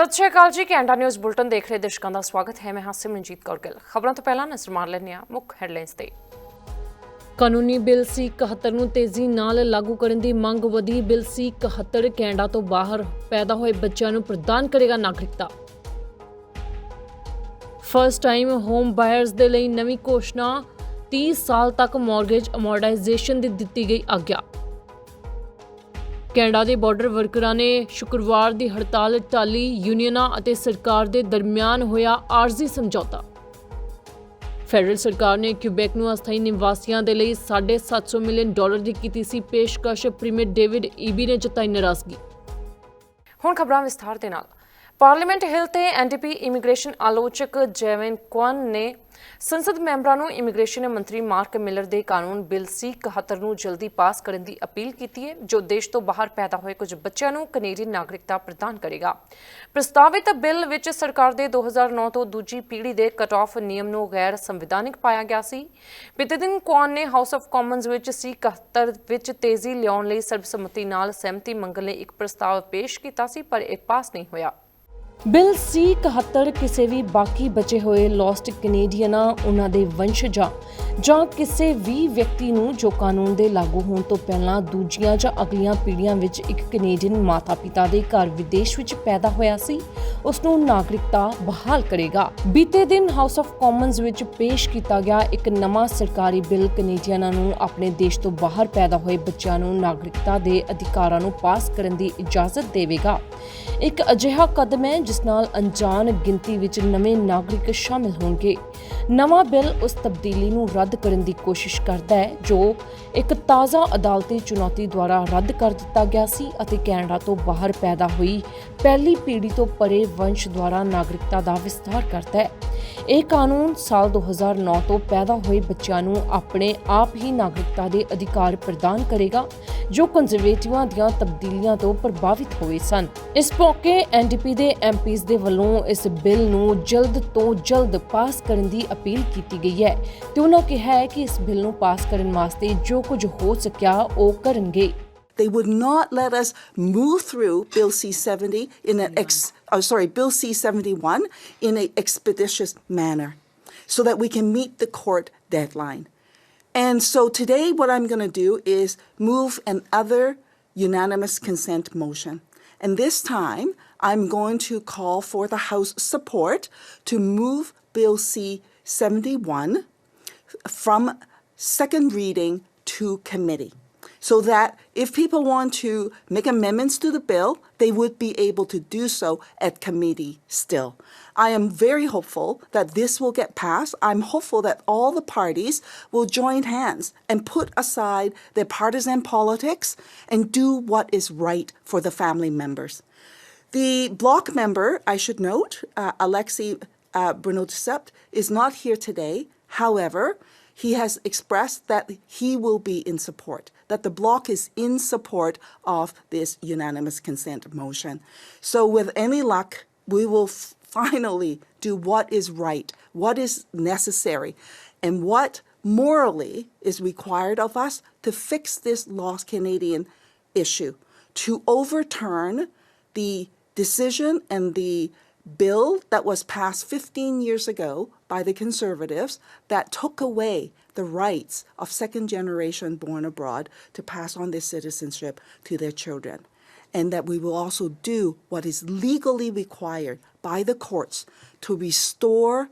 ਸਤਿ ਸ਼੍ਰੀ ਅਕਾਲ ਜੀ, Canada news bulletin ਦੇਖ ਰਹੇ ਦਰਸ਼ਕਾਂ ਦਾ ਸਵਾਗਤ ਹੈ। ਮੈਂ ਹਾਂ ਸਿਮਰਨਜੀਤ ਕੌਰ ਗਿੱਲ। ਖਬਰਾਂ ਤੋਂ ਪਹਿਲਾਂ ਨਜ਼ਰ ਮਾਰ ਲੈਂਦੇ ਹਾਂ ਮੁੱਖ ਹੈਡਲਾਈਨਸ ਤੇ। ਕਾਨੂੰਨੀ ਬਿੱਲ ਸੀ 71 ਨੂੰ ਤੇਜ਼ੀ ਨਾਲ ਲਾਗੂ ਕਰਨ ਦੀ ਮੰਗ ਵਧੀ। ਬਿੱਲ ਸੀ 71 ਕੈਨੇਡਾ ਤੋਂ ਬਾਹਰ ਪੈਦਾ ਹੋਏ ਬੱਚਿਆਂ ਨੂੰ ਪ੍ਰਦਾਨ ਕਰੇਗਾ ਨਾਗਰਿਕਤਾ। ਫਰਸਟ ਟਾਈਮ ਹੋਮ ਬਾਇਰਸ ਦੇ ਲਈ ਨਵੀਂ ਘੋਸ਼ਣਾ। 30 ਸਾਲ ਤੱਕ ਮਾਰਗੇਜ ਅਮੋਰਟਾਈਜੇਸ਼ਨ ਦੀ ਦਿੱਤੀ ਗਈ ਆਗਿਆ। ਕੈਨੇਡਾ ਦੇ ਬਾਰਡਰ ਵਰਕਰਾਂ ਨੇ ਸ਼ੁੱਕਰਵਾਰ ਦੀ ਹੜਤਾਲ ਟਾਲੀ ਯੂਨੀਅਨਾਂ ਅਤੇ ਸਰਕਾਰ ਦੇ ਦਰਮਿਆਨ ਹੋਇਆ ਆਰਜ਼ੀ ਸਮਝੌਤਾ। ਫੈਡਰਲ ਸਰਕਾਰ ਨੇ ਕਿਊਬੈਕ ਨੂੰ ਅਸਥਾਈ ਨਿਵਾਸੀਆਂ ਦੇ ਲਈ 750 ਮਿਲੀਅਨ ਡਾਲਰ ਦੀ ਕੀਤੀ ਸੀ ਪੇਸ਼ਕਸ਼। ਪ੍ਰੀਮੀਅਰ ਡੇਵਿਡ ਈਬੀ ਨੇ ਜਤਾਈ ਨਾਰਾਜ਼ਗੀ। ਹੁਣ ਖਬਰਾਂ ਵਿਸਥਾਰ ਦੇ ਨਾਲ। ਪਾਰਲੀਮੈਂਟ ਹਿਲ ਤੇ ਐਨਡੀਪੀ ਇਮੀਗ੍ਰੇਸ਼ਨ ਆਲੋਚਕ ਜੈਵਨ ਕੁਆਨ ਨੇ ਸੰਸਦ ਮੈਂਬਰਾਂ ਨੂੰ ਇਮੀਗ੍ਰੇਸ਼ਨ ਮੰਤਰੀ ਮਾਰਕ ਮਿਲਰ ਦੇ ਕਾਨੂੰਨ ਬਿੱਲ ਸੀ 71 ਨੂੰ ਜਲਦੀ ਪਾਸ ਕਰਨ ਦੀ ਅਪੀਲ ਕੀਤੀ ਹੈ, ਜੋ ਦੇਸ਼ ਤੋਂ ਬਾਹਰ ਪੈਦਾ ਹੋਏ ਕੁਝ ਬੱਚਿਆਂ ਨੂੰ ਕੈਨੇਡੀਅਨ ਨਾਗਰਿਕਤਾ ਪ੍ਰਦਾਨ ਕਰੇਗਾ। ਪ੍ਰਸਤਾਵਿਤ ਬਿੱਲ ਵਿੱਚ ਸਰਕਾਰ ਦੇ 2009 ਤੋਂ ਦੂਜੀ ਪੀੜ੍ਹੀ ਦੇ ਕਟ ਆਫ ਨਿਯਮ ਨੂੰ ਗੈਰ ਸੰਵਿਧਾਨਿਕ ਪਾਇਆ ਗਿਆ ਸੀ। ਬੀਤੇ ਦਿਨ ਕੁਆਨ ਨੇ ਹਾਊਸ ਆਫ ਕਾਮਨਸ ਵਿੱਚ ਸੀ 71 ਵਿੱਚ ਤੇਜ਼ੀ ਲਿਆਉਣ ਲਈ ਸਰਬਸੰਮਤੀ ਨਾਲ ਸਹਿਮਤੀ ਮੰਗਣ ਲਈ ਇੱਕ ਪ੍ਰਸਤਾਵ ਪੇਸ਼ ਕੀਤਾ ਸੀ, ਪਰ ਇਹ ਪਾਸ ਨਹੀਂ ਹੋਇਆ। ਬਿੱਲ ਸੀ 71 ਕਿਸੇ ਵੀ ਬਾਕੀ ਬਚੇ ਹੋਏ ਲੌਸਟ ਕੈਨੇਡੀਅਨਾਂ ਉਹਨਾਂ ਦੇ ਵੰਸ਼ਜਾਂ। ਜਾਂ ਕਿਸੇ ਵੀ ਵਿਅਕਤੀ ਨੂੰ ਜੋ ਕਾਨੂੰਨ ਦੇ ਲਾਗੂ ਹੋਣ ਤੋਂ ਪਹਿਲਾਂ ਦੂਜੀਆਂ ਜਾਂ ਅਗਲੀਆਂ ਪੀੜ੍ਹੀਆਂ ਵਿੱਚ ਇੱਕ ਕੈਨੇਡੀਅਨ ਮਾਤਾ-ਪਿਤਾ ਦੇ ਘਰ ਵਿਦੇਸ਼ ਵਿੱਚ ਪੈਦਾ ਹੋਇਆ ਸੀ ਉਸ ਨੂੰ ਨਾਗਰਿਕਤਾ ਬਹਾਲ ਕਰੇਗਾ। ਬੀਤੇ ਦਿਨ ਹਾਊਸ ਆਫ ਕਾਮਨਸ ਵਿੱਚ ਪੇਸ਼ ਕੀਤਾ ਗਿਆ ਇੱਕ ਨਵਾਂ ਸਰਕਾਰੀ ਬਿੱਲ ਕੈਨੇਡੀਅਨਾਂ ਨੂੰ ਆਪਣੇ ਦੇਸ਼ ਤੋਂ ਬਾਹਰ ਪੈਦਾ ਹੋਏ ਬੱਚਿਆਂ ਨੂੰ ਨਾਗਰਿਕਤਾ ਦੇ ਅਧਿਕਾਰਾਂ ਨੂੰ ਪਾਸ ਕਰਨ ਦੀ ਇਜਾਜ਼ਤ ਦੇਵੇਗਾ। ਇੱਕ ਅਜਿਹਾ ਕਦਮ ਹੈ ਜਿਸ ਨਾਲ ਅਣਜਾਣ ਗਿਣਤੀ ਵਿੱਚ ਨਵੇਂ ਨਾਗਰਿਕ ਸ਼ਾਮਿਲ ਹੋਣਗੇ। ਨਵਾਂ ਬਿੱਲ ਉਸ ਤਬਦੀਲੀ ਨੂੰ ਰੱਦ ਕਰਨ ਦੀ ਕੋਸ਼ਿਸ਼ ਕਰਦਾ ਹੈ, ਜੋ ਇੱਕ ਤਾਜ਼ਾ ਅਦਾਲਤੀ ਚੁਣੌਤੀ ਦੁਆਰਾ ਰੱਦ ਕਰ ਦਿੱਤਾ ਗਿਆ ਸੀ ਅਤੇ ਕੈਨੇਡਾ ਤੋਂ ਬਾਹਰ ਪੈਦਾ ਹੋਈ ਪਹਿਲੀ ਪੀੜ੍ਹੀ ਤੋਂ ਪਰੇ ਵੰਸ਼ ਦੁਆਰਾ ਨਾਗਰਿਕਤਾ ਦਾ ਵਿਸਥਾਰ ਕਰਦਾ ਹੈ। ਇਹ ਕਾਨੂੰਨ ਸਾਲ 2009 ਤੋਂ ਪੈਦਾ ਹੋਏ ਬੱਚਿਆਂ ਨੂੰ ਆਪਣੇ ਆਪ ਹੀ ਨਾਗਰਿਕਤਾ ਦੇ ਅਧਿਕਾਰ ਪ੍ਰਦਾਨ ਕਰੇਗਾ, ਜੋ ਕੰਜ਼ਰਵੇਟਿਵਾਂ ਦੀਆਂ ਤਬਦੀਲੀਆਂ ਤੋਂ ਪ੍ਰਭਾਵਿਤ ਹੋਏ ਸਨ। ਇਸ ਮੌਕੇ ਐਨਡੀਪੀ ਦੇ ਐਮਪੀਜ਼ ਦੇ ਵੱਲੋਂ ਇਸ ਬਿੱਲ ਨੂੰ ਜਲਦ ਤੋਂ ਜਲਦ ਪਾਸ ਕਰਨ ਦੀ ਅਪੀਲ ਕੀਤੀ ਗਈ ਹੈ ਤੇ ਉਹਨਾਂ ਕਿਹਾ ਹੈ ਕਿ ਇਸ ਬਿੱਲ ਨੂੰ ਪਾਸ ਕਰਨ ਵਾਸਤੇ ਜੋ ਕੁਝ ਹੋ ਸਕਿਆ ਉਹ ਕਰਨਗੇ। They would not let us move through Bill C-70 in an ex, oh, sorry, Bill C-71 in an expeditious manner so that we can meet the court deadline. And so today what I'm going to do is move another unanimous consent motion. And this time I'm going to call for the House support to move Bill C-71 from second reading to committee so that if people want to make amendments to the bill, they would be able to do so at committee still. I am very hopeful that this will get passed. I'm hopeful that all the parties will join hands and put aside their partisan politics and do what is right for the family members. The block member, I should note, uh, Alexei uh, Bruno-Sept, is not here today. However, he has expressed that he will be in support, that the bloc is in support of this unanimous consent motion. So, with any luck, we will finally do what is right, what is necessary, and what morally is required of us to fix this lost Canadian issue, to overturn the decision and the bill that was passed 15 years ago by the Conservatives that took away the rights of second generation born abroad to pass on their citizenship to their children. And that we will also do what is legally required by the courts to restore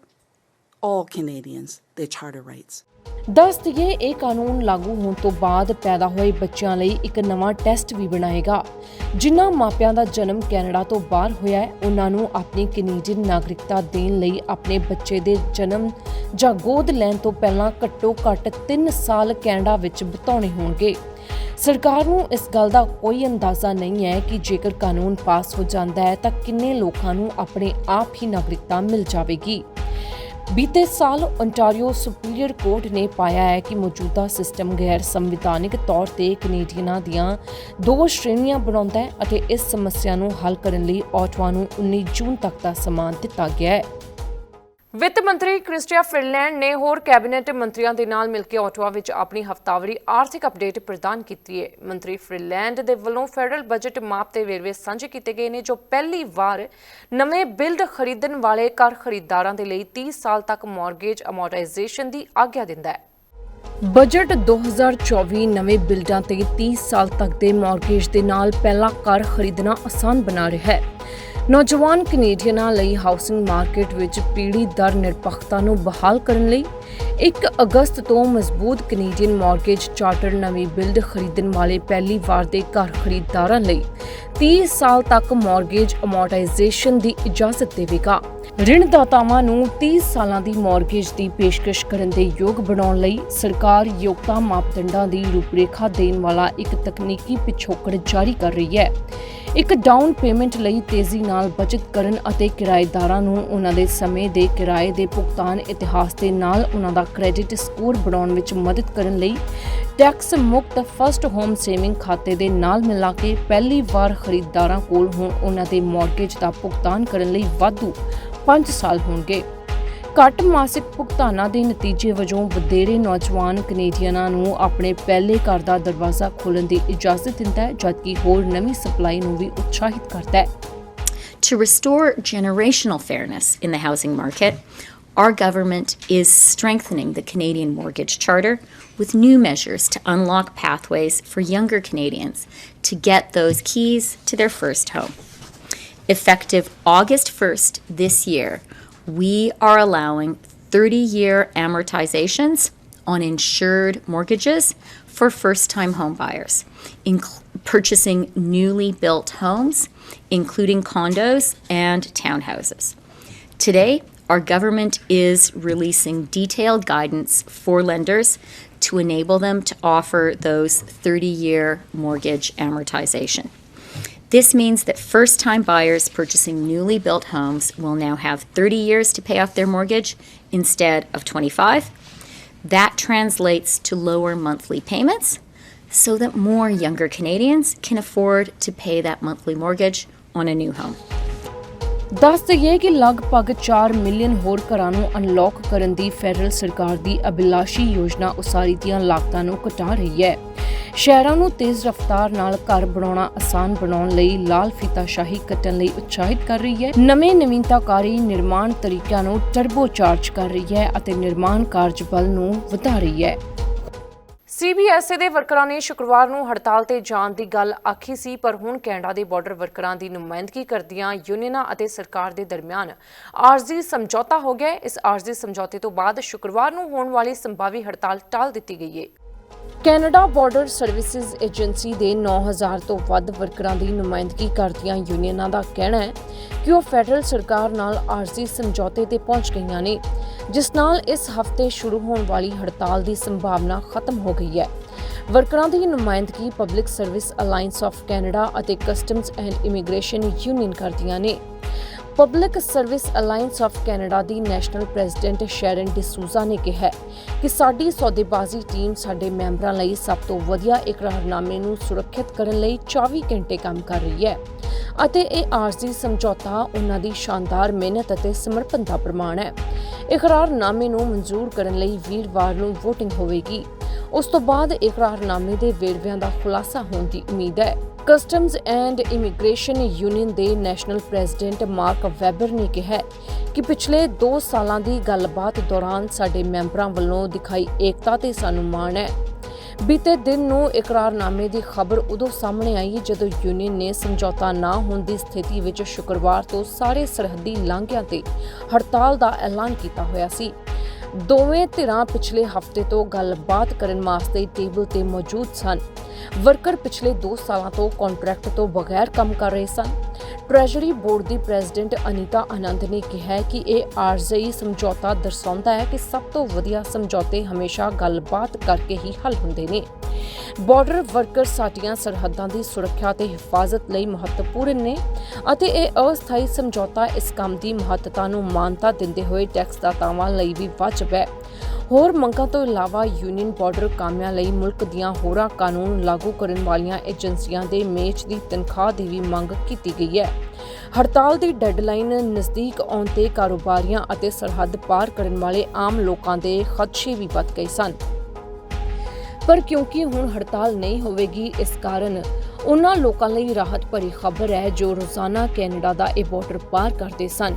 all Canadians their charter rights. ਦੱਸ ਦਈਏ, ਇਹ ਕਾਨੂੰਨ ਲਾਗੂ ਹੋਣ ਤੋਂ ਬਾਅਦ ਪੈਦਾ ਹੋਏ ਬੱਚਿਆਂ ਲਈ ਇੱਕ ਨਵਾਂ ਟੈਸਟ ਵੀ ਬਣਾਏਗਾ। ਜਿਨ੍ਹਾਂ ਮਾਪਿਆਂ ਦਾ ਜਨਮ ਕੈਨੇਡਾ ਤੋਂ ਬਾਹਰ ਹੋਇਆ ਹੈ, ਉਹਨਾਂ ਨੂੰ ਆਪਣੀ ਕੈਨੇਡੀਅਨ ਨਾਗਰਿਕਤਾ ਦੇਣ ਲਈ ਆਪਣੇ ਬੱਚੇ ਦੇ ਜਨਮ ਜਾਂ ਗੋਦ ਲੈਣ ਤੋਂ ਪਹਿਲਾਂ ਘੱਟੋ ਘੱਟ 3 ਸਾਲ ਕੈਨੇਡਾ ਵਿੱਚ ਬਿਤਾਉਣੇ ਹੋਣਗੇ। ਸਰਕਾਰ ਨੂੰ ਇਸ ਗੱਲ ਦਾ ਕੋਈ ਅੰਦਾਜ਼ਾ ਨਹੀਂ ਹੈ ਕਿ ਜੇਕਰ ਕਾਨੂੰਨ ਪਾਸ ਹੋ ਜਾਂਦਾ ਹੈ, ਤਾਂ ਕਿੰਨੇ ਲੋਕਾਂ ਨੂੰ ਆਪਣੇ ਆਪ ਹੀ ਨਾਗਰਿਕਤਾ ਮਿਲ ਜਾਵੇਗੀ। ਬੀਤੇ ਸਾਲ ਓਨਟਾਰੀਓ ਸੁਪੀਰੀਅਰ ਕੋਰਟ ਨੇ ਪਾਇਆ ਹੈ ਕਿ ਮੌਜੂਦਾ ਸਿਸਟਮ ਗੈਰ ਸੰਵਿਧਾਨਿਕ ਤੌਰ ਤੇ ਕੈਨੇਡੀਅਨਾਂ ਦੀਆਂ ਦੋ ਸ਼੍ਰੇਣੀਆਂ ਬਣਾਉਂਦਾ ਹੈ ਅਤੇ ਇਸ ਸਮੱਸਿਆ ਨੂੰ ਹੱਲ ਕਰਨ ਲਈ ਆਟਵਾ ਨੂੰ 19 ਜੂਨ ਤੱਕ ਦਾ ਸਮਾਂ ਦਿੱਤਾ ਗਿਆ ਹੈ। ਵਿੱਤ ਮੰਤਰੀ ਕ੍ਰਿਸਟੀਆ ਫਿਨਲੈਂਡ ਨੇ ਹੋਰ ਕੈਬਨਿਟ ਮੰਤਰੀਆਂ ਦੇ ਨਾਲ ਮਿਲ ਕੇ ਆਟਵਾ ਵਿੱਚ ਆਪਣੀ ਹਫ਼ਤਾਵਾਰੀ ਆਰਥਿਕ ਅਪਡੇਟ ਪ੍ਰਦਾਨ ਕੀਤੀ ਹੈ। ਮੰਤਰੀ ਫਿਨਲੈਂਡ ਦੇ ਵੱਲੋਂ ਫੈਡਰਲ ਬਜਟ ਮਾਪ ਤੇ ਵੇਰਵੇ ਸਾਂਝੇ ਕੀਤੇ ਗਏ ਨੇ, ਜੋ ਪਹਿਲੀ ਵਾਰ ਨਵੇਂ ਬਿਲਡ ਖਰੀਦਣ ਵਾਲੇ ਘਰ ਖਰੀਦਦਾਰਾਂ ਦੇ ਲਈ 30 ਸਾਲ ਤੱਕ ਮਾਰਗੇਜ ਅਮੋਰਟਾਈਜੇਸ਼ਨ ਦੀ ਆਗਿਆ ਦਿੰਦਾ ਹੈ। ਬਜਟ 2024 ਨਵੇਂ ਬਿਲਡਾਂ ਤੇ 30 ਸਾਲ ਤੱਕ ਦੇ ਮਾਰਗੇਜ ਦੇ ਨਾਲ ਪਹਿਲਾ ਘਰ ਖਰੀਦਣਾ ਆਸਾਨ ਬਣਾ ਰਿਹਾ ਹੈ। ਨੌਜਵਾਨ ਕੈਨੇਡੀਅਨਾਂ ਲਈ ਹਾਊਸਿੰਗ ਮਾਰਕੀਟ ਵਿੱਚ ਪੀੜੀ ਦਰ ਨਿਰਪੱਖਤਾ ਨੂੰ ਬਹਾਲ ਕਰਨ ਲਈ 1 ਅਗਸਤ ਤੋਂ ਮਜ਼ਬੂਤ ਕੈਨੇਡੀਅਨ ਮਾਰਗੇਜ ਚਾਰਟਰ ਨਵੇਂ ਬਿਲਡ ਖਰੀਦਣ ਵਾਲੇ ਪਹਿਲੀ ਵਾਰ ਦੇ ਘਰ ਖਰੀਦਦਾਰਾਂ ਲਈ 30 ਸਾਲ ਤੱਕ ਮਾਰਗੇਜ ਅਮੋਰਟਾਈਜੇਸ਼ਨ ਦੀ ਇਜਾਜ਼ਤ ਦੇਵੇਗਾ। ਰਿਣਦਾਤਾਵਾਂ ਨੂੰ 30 ਸਾਲਾਂ ਦੀ ਮਾਰਗੇਜ ਦੀ ਪੇਸ਼ਕਸ਼ ਕਰਨ ਦੇ ਯੋਗ ਬਣਾਉਣ ਲਈ ਸਰਕਾਰ ਯੋਗਤਾ ਮਾਪਦੰਡਾਂ ਦੀ ਰੂਪਰੇਖਾ ਦੇਣ ਵਾਲਾ ਇੱਕ ਤਕਨੀਕੀ ਪਿਛੋਕੜ ਜਾਰੀ ਕਰ ਰਹੀ ਹੈ। ਇੱਕ ਡਾਊਨ ਪੇਮੈਂਟ ਲਈ ਤੇਜ਼ੀ ਨਾਲ ਬਚਤ ਕਰਨ ਅਤੇ ਕਿਰਾਏਦਾਰਾਂ ਨੂੰ ਉਹਨਾਂ ਦੇ ਸਮੇਂ ਦੇ ਕਿਰਾਏ ਦੇ ਭੁਗਤਾਨ ਇਤਿਹਾਸ ਦੇ ਨਾਲ ਉਹਨਾਂ ਦਾ ਕ੍ਰੈਡਿਟ ਸਕੋਰ ਬਣਾਉਣ ਵਿੱਚ ਮਦਦ ਕਰਨ ਲਈ ਟੈਕਸ ਮੁਕਤ ਫਸਟ ਹੋਮ ਸੇਵਿੰਗ ਖਾਤੇ ਦੇ ਨਾਲ ਮਿਲਾ ਕੇ ਪਹਿਲੀ ਵਾਰ ਖਰੀਦਦਾਰਾਂ ਕੋਲ ਹੁਣ ਉਹਨਾਂ ਦੇ ਮਾਰਗੇਜ ਦਾ ਭੁਗਤਾਨ ਕਰਨ ਲਈ ਵਾਧੂ 5 ਸਾਲ ਹੋਣਗੇ। ਘੱਟ ਮਾਸਿਕ ਭੁਗਤਾਨਾਂ ਦੇ ਨਤੀਜੇ ਵਜੋਂ ਵਧੇਰੇ ਨੌਜਵਾਨ ਕੈਨੇਡੀਅਨਾਂ ਨੂੰ ਆਪਣੇ ਪਹਿਲੇ ਘਰ ਦਾ ਦਰਵਾਜ਼ਾ ਖੋਲ੍ਹਣ ਦੀ ਇਜਾਜ਼ਤ ਦਿੰਦਾ ਹੈ ਜਦਕਿ ਹੋਰ ਨਵੀਂ ਸਪਲਾਈ ਨੂੰ ਵੀ ਉਤਸ਼ਾਹਿਤ ਕਰਦਾ ਹੈ। To restore generational fairness in the housing market, our government is strengthening the Canadian Mortgage Charter with new measures to unlock pathways for younger Canadians to get those keys to their first home. Effective August 1st this year, we are allowing 30 year amortizations on insured mortgages for first time homebuyers, inc- purchasing newly built homes, including condos and townhouses. Today, our government is releasing detailed guidance for lenders to enable them to offer those 30 year mortgage amortization. This means that first time buyers purchasing newly built homes will now have 30 years to pay off their mortgage instead of 25. That translates to lower monthly payments so that more younger Canadians can afford to pay that monthly mortgage on a new home. ਦੱਸ ਦਈਏ ਕਿ ਲਗਭਗ 4 million ਹੋਰ ਘਰਾਂ ਨੂੰ unlock ਕਰਨ ਦੀ federal ਸਰਕਾਰ ਦੀ ਅਭਿਲਾਸ਼ੀ ਯੋਜਨਾ ਉਸਾਰੀ ਦੀਆਂ ਲਾਗਤਾਂ ਨੂੰ ਘਟਾ ਰਹੀ ਹੈ। ਸ਼ਹਿਰਾਂ ਨੂੰ ਤੇਜ਼ ਰਫ਼ਤਾਰ ਨਾਲ ਘਰ ਬਣਾਉਣਾ ਆਸਾਨ ਬਣਾਉਣ ਲਈ ਲਾਲ ਫੀਤਾਸ਼ਾਹੀ ਕੱਟਣ ਲਈ ਉਤਸ਼ਾਹਿਤ ਕਰ ਰਹੀ ਹੈ। ਨਵੇਂ ਨਵੀਨਤਾਕਾਰੀ ਨਿਰਮਾਣ ਤਰੀਕਿਆਂ ਨੂੰ ਟਰਬੋਚਾਰਜ ਕਰ ਰਹੀ ਹੈ ਅਤੇ ਨਿਰਮਾਣ ਕਾਰਜ ਬਲ ਨੂੰ ਵਧਾ ਰਹੀ ਹੈ। ਸੀਬੀਐਸਈ ਦੇ ਵਰਕਰਾਂ ਨੇ ਸ਼ੁੱਕਰਵਾਰ ਨੂੰ ਹੜਤਾਲ ਤੇ ਜਾਣ ਦੀ ਗੱਲ ਆਖੀ ਸੀ, ਪਰ ਹੁਣ ਕੈਨੇਡਾ ਦੇ ਬਾਰਡਰ ਵਰਕਰਾਂ ਦੀ ਨੁਮਾਇੰਦਗੀ ਕਰਦਿਆਂ ਯੂਨੀਅਨਾਂ ਅਤੇ ਸਰਕਾਰ ਦੇ ਦਰਮਿਆਨ ਆਰਜ਼ੀ ਸਮਝੌਤਾ ਹੋ ਗਿਆ ਇਸ ਆਰਜ਼ੀ ਸਮਝੌਤੇ ਤੋਂ ਬਾਅਦ ਸ਼ੁੱਕਰਵਾਰ ਨੂੰ ਹੋਣ ਵਾਲੀ ਸੰਭਾਵੀ ਹੜਤਾਲ ਟਾਲ ਦਿੱਤੀ ਗਈ ਹੈ। ਕੈਨੇਡਾ ਬਾਰਡਰ ਸਰਵਿਸਿਜ਼ ਏਜੰਸੀ ਦੇ 9000 ਤੋਂ ਵੱਧ ਵਰਕਰਾਂ ਦੀ ਨੁਮਾਇੰਦਗੀ ਕਰਦੀਆਂ ਯੂਨੀਅਨਾਂ ਦਾ ਕਹਿਣਾ ਹੈ ਕਿ ਉਹ ਫੈਡਰਲ ਸਰਕਾਰ ਨਾਲ ਆਰਜ਼ੀ ਸਮਝੌਤੇ ਤੇ ਪਹੁੰਚ ਗਈਆਂ ਨੇ, ਜਿਸ ਨਾਲ ਇਸ ਹਫ਼ਤੇ ਸ਼ੁਰੂ ਹੋਣ ਵਾਲੀ ਹੜਤਾਲ ਦੀ ਸੰਭਾਵਨਾ ਖਤਮ ਹੋ ਗਈ ਹੈ। ਵਰਕਰਾਂ ਦੀ ਨੁਮਾਇੰਦਗੀ public service alliance of Canada ਅਤੇ ਕਸਟਮਸ ਐਂਡ ਇਮੀਗ੍ਰੇਸ਼ਨ ਯੂਨੀਅਨ ਕਰਦੀਆਂ ਨੇ। Public service alliance of Canada the national president Sharon DeSousa ਨੇ ਕਿਹਾ ਕਿ ਸਾਡੀ ਸੌਦੇਬਾਜ਼ੀ ਟੀਮ ਸਾਡੇ ਮੈਂਬਰਾਂ ਲਈ ਸਭ ਤੋਂ ਵਧੀਆ ਇਕਰਾਰਨਾਮੇ ਨੂੰ ਸੁਰੱਖਿਅਤ ਕਰਨ ਲਈ 24 ਘੰਟੇ ਕੰਮ ਕਰ ਰਹੀ ਹੈ ਅਤੇ ਇਹ ਆਰਜ਼ੀ ਸਮਝੌਤਾ ਉਹਨਾਂ ਦੀ ਸ਼ਾਨਦਾਰ ਮਿਹਨਤ ਅਤੇ ਸਮਰਪਣ ਦਾ ਪ੍ਰਮਾਣ ਹੈ। ਇਕਰਾਰਨਾਮੇ ਨੂੰ ਮਨਜ਼ੂਰ ਕਰਨ ਲਈ ਵੀਰਵਾਰ ਨੂੰ VOTING ਹੋਵੇਗੀ। ਉਸ ਤੋਂ ਬਾਅਦ ਇਕਰਾਰਨਾਮੇ ਦੇ ਵੇਰਵਿਆਂ ਦਾ ਖੁਲਾਸਾ ਹੋਣ ਦੀ ਉਮੀਦ ਹੈ। ਕਸਟਮਜ਼ ਐਂਡ ਇਮੀਗ੍ਰੇਸ਼ਨ ਯੂਨੀਅਨ ਦੇ ਨੈਸ਼ਨਲ ਪ੍ਰੈਜ਼ੀਡੈਂਟ ਮਾਰਕ ਵੈਬਰ ਨੇ ਕਿਹਾ ਕਿ ਪਿਛਲੇ 2 ਸਾਲਾਂ ਦੀ ਗੱਲਬਾਤ ਦੌਰਾਨ ਸਾਡੇ ਮੈਂਬਰਾਂ ਵੱਲੋਂ ਦਿਖਾਈ ਏਕਤਾ ਤੇ ਸਾਨੂੰ ਮਾਣ ਹੈ। ਬੀਤੇ ਦਿਨ ਨੂੰ ਇਕਰਾਰਨਾਮੇ ਦੀ ਖਬਰ ਉਦੋਂ ਸਾਹਮਣੇ ਆਈ ਜਦੋਂ ਯੂਨੀਅਨ ਨੇ ਸਮਝੌਤਾ ਨਾ ਹੋਣ ਦੀ ਸਥਿਤੀ ਵਿੱਚ ਸ਼ੁੱਕਰਵਾਰ ਤੋਂ ਸਾਰੇ ਸਰਹੱਦੀ ਲਾਂਘਿਆਂ ਤੇ ਹੜਤਾਲ ਦਾ ਐਲਾਨ ਕੀਤਾ ਹੋਇਆ ਸੀ। ਦੋਵੇਂ ਧਿਰਾਂ ਪਿਛਲੇ ਹਫ਼ਤੇ ਤੋਂ ਗੱਲਬਾਤ ਕਰਨ ਵਾਸਤੇ ਟੇਬਲ ਤੇ ਮੌਜੂਦ ਸਨ। ਵਰਕਰ ਪਿਛਲੇ 2 ਸਾਲਾਂ ਤੋਂ ਕੰਟਰੈਕਟ ਤੋਂ ਬਗੈਰ ਕੰਮ ਕਰ ਰਹੇ ਸਨ। ਟ੍ਰੈਜਰੀ ਬੋਰਡ ਦੀ ਪ੍ਰੈਜ਼ੀਡੈਂਟ ਅਨੀਤਾ ਆਨੰਦ ਨੇ ਕਿਹਾ ਕਿ ਇਹ ਆਰਜ਼ਈ ਸਮਝੌਤਾ ਦਰਸਾਉਂਦਾ ਹੈ ਕਿ ਸਭ ਤੋਂ ਵਧੀਆ ਸਮਝੌਤੇ ਹਮੇਸ਼ਾ ਗੱਲਬਾਤ ਕਰਕੇ ਹੀ ਹੱਲ ਹੁੰਦੇ ਨੇ। ਬਾਰਡਰ ਵਰਕਰ ਸਾਡੀਆਂ ਸਰਹੱਦਾਂ ਦੀ ਸੁਰੱਖਿਆ ਤੇ ਹਿਫਾਜ਼ਤ ਲਈ ਮਹੱਤਵਪੂਰਨ ਨੇ ਅਤੇ ਇਹ ਅਸਥਾਈ ਸਮਝੌਤਾ ਇਸ ਕੰਮ ਦੀ ਮਹੱਤਤਾ ਨੂੰ ਮਾਨਤਾ ਦਿੰਦੇ ਹੋਏ ਟੈਕਸ ਦਾਤਾਵਾਂ ਲਈ ਵੀ ਵਾਜਬ ਹੈ। ਹੋਰ ਮੰਗਾਂ ਤੋਂ ਇਲਾਵਾ ਯੂਨੀਅਨ ਬਾਰਡਰ ਕਾਮਿਆਂ ਲਈ ਮੁਲਕ ਦੀਆਂ ਹੋਰਾਂ ਕਾਨੂੰਨ ਲਾਗੂ ਕਰਨ ਵਾਲੀਆਂ ਏਜੰਸੀਆਂ ਦੇ ਮੇਚ ਦੀ ਤਨਖਾਹ ਦੀ ਵੀ ਮੰਗ ਕੀਤੀ ਗਈ ਹੈ। ਹੜਤਾਲ ਦੀ ਡੈਡਲਾਈਨ ਨਜ਼ਦੀਕ ਆਉਣ ਤੇ ਕਾਰੋਬਾਰੀਆਂ ਅਤੇ ਸਰਹੱਦ ਪਾਰ ਕਰਨ ਵਾਲੇ ਆਮ ਲੋਕਾਂ ਦੇ ਖਦਸ਼ੇ ਵੀ ਵੱਧ ਗਏ ਸਨ। ਪਰ ਕਿਉਂਕਿ ਹੁਣ ਹੜਤਾਲ ਨਹੀਂ ਹੋਵੇਗੀ, ਇਸ ਕਾਰਨ ਉਹਨਾਂ ਲੋਕਾਂ ਲਈ ਰਾਹਤ ਭਰੀ ਖਬਰ ਹੈ ਜੋ ਰੋਜ਼ਾਨਾ ਕੈਨੇਡਾ ਦਾ ਇਹ ਬਾਰਡਰ ਪਾਰ ਕਰਦੇ ਸਨ।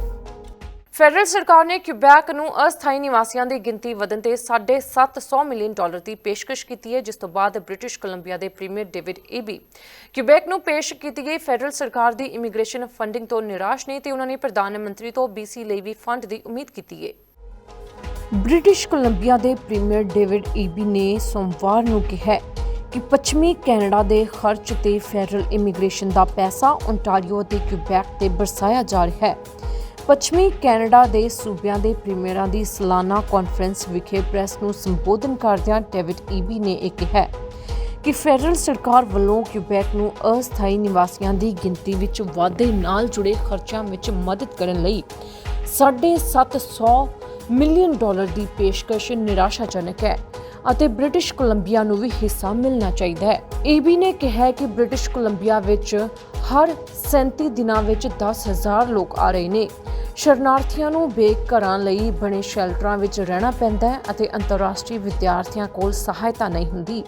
ਫੈਡਰਲ ਸਰਕਾਰ ਨੇ ਕਿਊਬੈਕ ਨੂੰ ਅਸਥਾਈ ਨਿਵਾਸੀਆਂ ਦੀ ਗਿਣਤੀ ਵਧਣ ਤੇ 750 ਮਿਲੀਅਨ ਡਾਲਰ ਦੀ ਪੇਸ਼ਕਸ਼ ਕੀਤੀ ਹੈ, ਜਿਸ ਤੋਂ ਬਾਅਦ ਬ੍ਰਿਟਿਸ਼ ਕੋਲੰਬੀਆ ਦੇ ਪ੍ਰੀਮੀਅਰ ਡੇਵਿਡ ਈਬੀ ਕਿਊਬੈਕ ਨੂੰ ਪੇਸ਼ ਕੀਤੀ ਗਈ। ਫੈਡਰਲ ਸਰਕਾਰ ਦੀ ਇਮੀਗ੍ਰੇਸ਼ਨ ਫੰਡਿੰਗ ਤੋਂ ਨਿਰਾਸ਼ ਨੇ ਤੇ ਉਹਨਾਂ ਨੇ ਪ੍ਰਧਾਨ ਮੰਤਰੀ ਤੋਂ ਬੀਸੀ ਲਈ ਵੀ ਫੰਡ ਦੀ ਉਮੀਦ ਕੀਤੀ ਹੈ। ਬ੍ਰਿਟਿਸ਼ ਕੋਲੰਬੀਆ ਦੇ ਪ੍ਰੀਮੀਅਰ ਡੇਵਿਡ ਈਬੀ ਨੇ ਸੋਮਵਾਰ ਨੂੰ ਕਿਹਾ ਕਿ ਪੱਛਮੀ ਕੈਨੇਡਾ ਦੇ ਖਰਚ ਤੇ ਫੈਡਰਲ ਇਮੀਗ੍ਰੇਸ਼ਨ ਦਾ ਪੈਸਾ ਓਨਟਾਰੀਓ ਅਤੇ ਕਿਊਬੈਕ ਤੇ ਬਰਸਾਇਆ ਜਾ ਰਿਹਾ ਹੈ। ਪੱਛਮੀ ਕੈਨੇਡਾ ਦੇ ਸੂਬਿਆਂ ਦੇ ਪ੍ਰੀਮੀਅਰਾਂ ਦੀ ਸਾਲਾਨਾ ਕਾਨਫਰੰਸ ਵਿਖੇ ਪ੍ਰੈਸ ਨੂੰ ਸੰਬੋਧਨ ਕਰਦਿਆਂ ਡੇਵਿਡ ਈਬੀ ਨੇ ਇਹ ਕਿਹਾ ਕਿ ਫੈਡਰਲ ਸਰਕਾਰ ਵੱਲੋਂ ਕਿਊਬੈਕ ਨੂੰ ਅਸਥਾਈ ਨਿਵਾਸੀਆਂ ਦੀ ਗਿਣਤੀ ਵਿੱਚ ਵਾਧੇ ਨਾਲ ਜੁੜੇ ਖਰਚਿਆਂ ਵਿੱਚ ਮਦਦ ਕਰਨ ਲਈ 750 ਮਿਲੀਅਨ ਡਾਲਰ ਦੀ ਪੇਸ਼ਕਸ਼ ਨਿਰਾਸ਼ਾਜਨਕ ਹੈ ਅਤੇ ਬ੍ਰਿਟਿਸ਼ ਕੋਲੰਬੀਆ ਨੂੰ ਵੀ ਹਿੱਸਾ ਮਿਲਣਾ ਚਾਹੀਦਾ ਹੈ। ਏਬੀ ਨੇ ਕਿਹਾ ਕਿ ਬ੍ਰਿਟਿਸ਼ ਕੋਲੰਬੀਆ ਵਿੱਚ ਹਰ 37 ਦਿਨਾਂ ਵਿੱਚ 10000 ਲੋਕ ਆ ਰਹੇ ਨੇ। ਸ਼ਰਨਾਰਥੀਆਂ ਨੂੰ ਬੇਘਰਾਂ ਲਈ ਬਣੇ ਸ਼ੈਲਟਰਾਂ ਵਿੱਚ ਰਹਿਣਾ ਪੈਂਦਾ ਹੈ ਅਤੇ ਅੰਤਰਰਾਸ਼ਟਰੀ ਵਿਦਿਆਰਥੀਆਂ ਕੋਲ ਸਹਾਇਤਾ ਨਹੀਂ ਹੁੰਦੀ।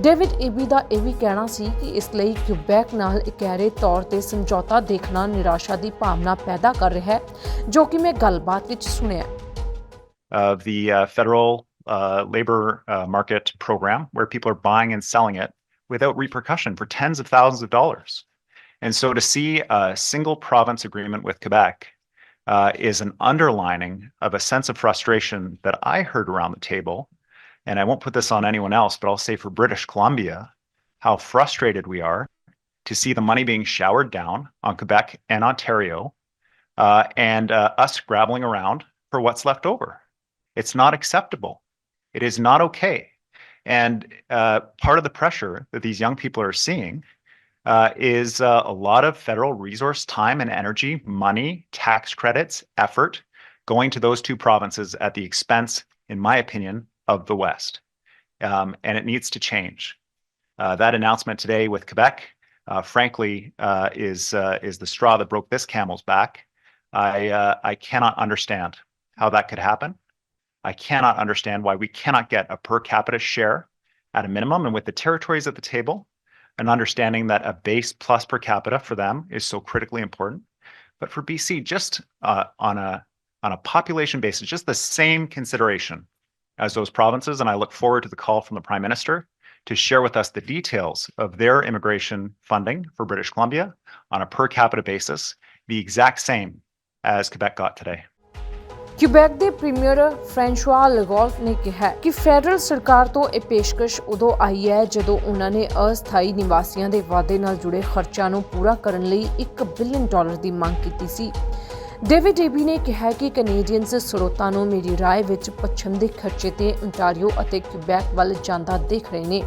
ਡੇਵਿਡ ਏਬੀ ਦਾ ਇਹ ਵੀ ਕਹਿਣਾ ਸੀ ਕਿ ਇਸ ਲਈ ਕਿਊਬੈਕ ਨਾਲ ਇਕਹਿਰੇ ਤੌਰ ਤੇ ਸਮਝੌਤਾ ਦੇਖਣਾ ਨਿਰਾਸ਼ਾ ਦੀ ਭਾਵਨਾ ਪੈਦਾ ਕਰ ਰਿਹਾ ਹੈ, ਜੋ ਕਿ ਮੈਂ ਗੱਲਬਾਤ ਵਿੱਚ ਸੁਣਿਆ। Uh, the uh, federal uh, labor uh, market program where people are buying and selling it without repercussion for tens of thousands of dollars. And so to see a single province agreement with Quebec uh, is an underlining of a sense of frustration that I heard around the table. And I won't put this on anyone else, but I'll say for British Columbia, how frustrated we are to see the money being showered down on Quebec and Ontario uh, and uh, us scrabbling around for what's left over. It's not acceptable. It is not okay. And uh, part of the pressure that these young people are seeing uh, is uh, a lot of federal resource, time, and energy, money, tax credits, effort going to those two provinces at the expense, in my opinion, of the West. Um, and it needs to change. Uh, that announcement today with Quebec, uh, frankly, uh, is is the straw that broke this camel's back. I I cannot understand how that could happen. I cannot understand why we cannot get a per capita share at a minimum, and with the territories at the table, an understanding that a base plus per capita for them is so critically important. But for BC, just uh, on a on a population basis, just the same consideration as those provinces, and I look forward to the call from the Prime Minister to share with us the details of their immigration funding for British Columbia on a per capita basis, the exact same as Quebec got today. Quebec ਦੇ premier Francois Legault ਨੇ ਕਿਹਾ ਕਿ federal ਸਰਕਾਰ ਤੋਂ ਇਹ ਪੇਸ਼ਕਸ਼ ਉਦੋਂ ਆਈ ਹੈ ਜਦੋਂ ਉਹਨਾਂ ਨੇ ਅਸਥਾਈ ਨਿਵਾਸੀਆਂ ਦੇ ਵਾਅਦੇ ਨਾਲ ਜੁੜੇ ਖਰਚਾਂ ਨੂੰ ਪੂਰਾ ਕਰਨ ਲਈ 1 ਬਿਲੀਅਨ ਡਾਲਰ ਦੀ ਮੰਗ ਕੀਤੀ ਸੀ। ਡੇਵਿਡ ਏਬੀ ਨੇ ਕਿਹਾ ਕਿ ਕੈਨੇਡੀਅਨਸ ਸਰੋਤਾਂ ਨੂੰ ਮੇਰੀ ਰਾਏ ਵਿੱਚ ਪੱਛਮ ਦੇ ਖਰਚੇ ਤੇ ਅੰਟਾਰੀਓ ਅਤੇ ਕਿਊਬੈਕ ਵੱਲ ਜਾਂਦਾ ਦੇਖ ਰਹੇ ਨੇ।